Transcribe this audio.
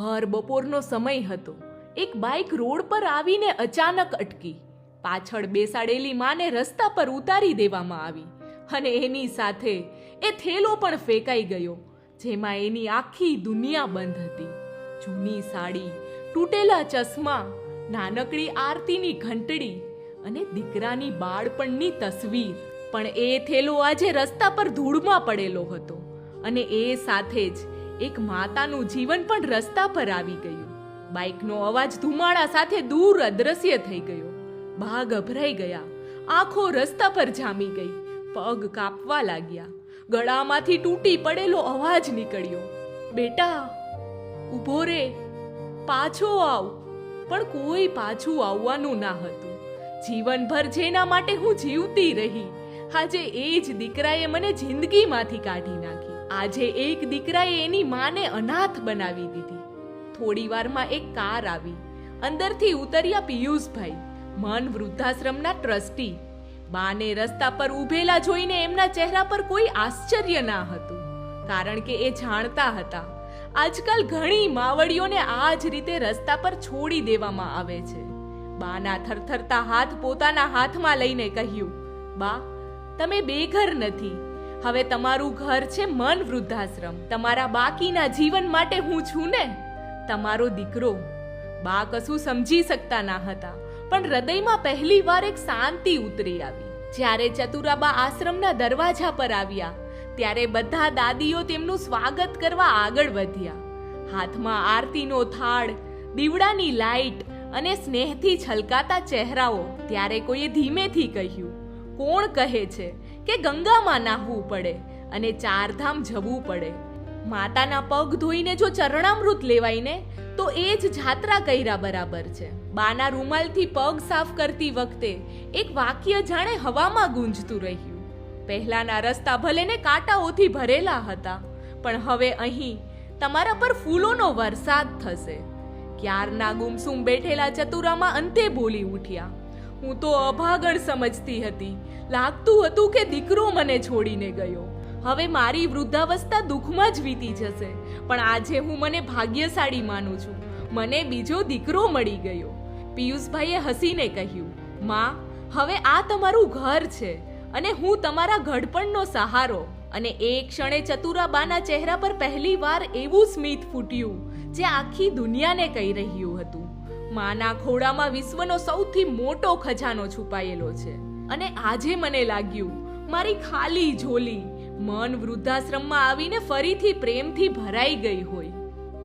ભર બપોરનો સમય હતો. એક બાઇક રોડ પર આવીને અચાનક અટકી. પાછળ બેસાડેલી માને રસ્તા પર ઉતારી દેવામાં આવી અને એની સાથે એ થેલો પણ ફેંકાઈ ગયો, જેમાં એની આખી દુનિયા બંધ હતી. જૂની સાડી, તૂટેલા ચશ્મા, નાનકડી આરતીની ઘંટડી અને દીકરાની બાળપણની તસવીર. પણ એ થેલો આજે રસ્તા પર ધૂળમાં પડેલો હતો અને એ સાથે જ એક માતાનું જીવન પણ રસ્તા પર આવી ગયું. બાઇકનો અવાજ ધુમાડા સાથે દૂર અદ્રશ્ય થઈ ગયો. બા ગભરાઈ ગયા. આંખો રસ્તા પર જામી ગઈ. પગ કાપવા લાગ્યા. ગળામાંથી તૂટી પડેલો અવાજ નીકળ્યો. બેટા, ઊભો રે. પાછો આવ. પણ કોઈ પાછું આવવાનું ના હતું. જીવનભર જેના માટે હું જીવતી રહી. આજે એ જ દીકરાએ મને જિંદગીમાંથી કાઢી નાખી. આજે એક દીકરાએ એની માને અનાથ બનાવી દીધી. થોડી વારમાં એક કાર આવી. અંદરથી ઉતર્યા પિયુષભાઈ, મન વૃદ્ધાશ્રમના ટ્રસ્ટી. બાને રસ્તા પર ઊભેલા જોઈને એમના ચહેરા પર કોઈ આશ્ચર્ય ના હતું, કારણ કે એ જાણતા હતા, આજકાલ ઘણી માવડીઓને આ જ રીતે રસ્તા પર છોડી દેવામાં આવે છે. બાના થરથરતા હાથ પોતાના હાથમાં લઈને કહ્યું, બા, તમે બેઘર નથી હવે તમારું ઘર છે મન વૃદ્ધાશ્રમ. તમારા બાકીના જીવન માટે હું છું ને? તમારો દીકરો. બા કશું સમજી શકતા ના હતા, પણ હૃદયમાં પહેલી વાર એક શાંતિ ઉતરી આવી. જ્યારે ચતુરાબા આશ્રમના દરવાજા પર આવ્યા, ત્યારે બધા દાદીઓ તેમનું સ્વાગત કરવા આગળ વધ્યા. હાથમાં આરતીનો થાળ, દીવડાની લાઈટ અને સ્નેહથી છલકાતા ચહેરાઓ, ત્યારે કોઈએ ધીમેથી કહ્યું, કોણ કહે છે? કે ગંગામાં નાહવું પડે અને ચારધામ જવું પડે. માતાના પગ ધોઈને જો ચરણામૃત લેવાય ને તો એ જ જાત્રા કર્યા બરાબર છે. બાના રૂમાલથી પગ સાફ કરતી વખતે એક વાક્ય જાણે હવામાં ગુંજતું રહ્યું. પહેલાના રસ્તા ભલે ને કાંટાઓથી ભરેલા હતા, પણ હવે અહીં તમારા પર ફૂલોનો વરસાદ થશે. ક્યારના ગુમસુમ બેઠેલા ચતુરામાં અંતે બોલી ઉઠ્યા. હું તો અભાગણ સમજતી હતી. લાગતું હતું કે દીકરો મને છોડીને ગયો. હવે મારી વૃદ્ધાવસ્થા દુઃખમાં જ વીતી જશે. પણ આજે હું મને ભાગ્યશાળી માનું છું. મને બીજો દીકરો મળી ગયો. પિયુષભાઈએ હસીને કહ્યું, માં, હવે આ તમારું ઘર છે અને હું તમારા ઘડપણનો સહારો અને એ ક્ષણે ચતુરાબાના ચહેરા પર પહેલી વાર એવું સ્મિત ફૂટ્યું, જે આખી દુનિયાને કહી રહ્યું હતું. માના ખોળામાં વિશ્વનો સૌથી મોટો ખજાનો છુપાયેલો છે. અને આજે મને લાગ્યું, મારી ખાલી ઝોલી મન વૃદ્ધાશ્રમમાં આવીને ફરીથી પ્રેમથી ભરાઈ ગઈ હોય.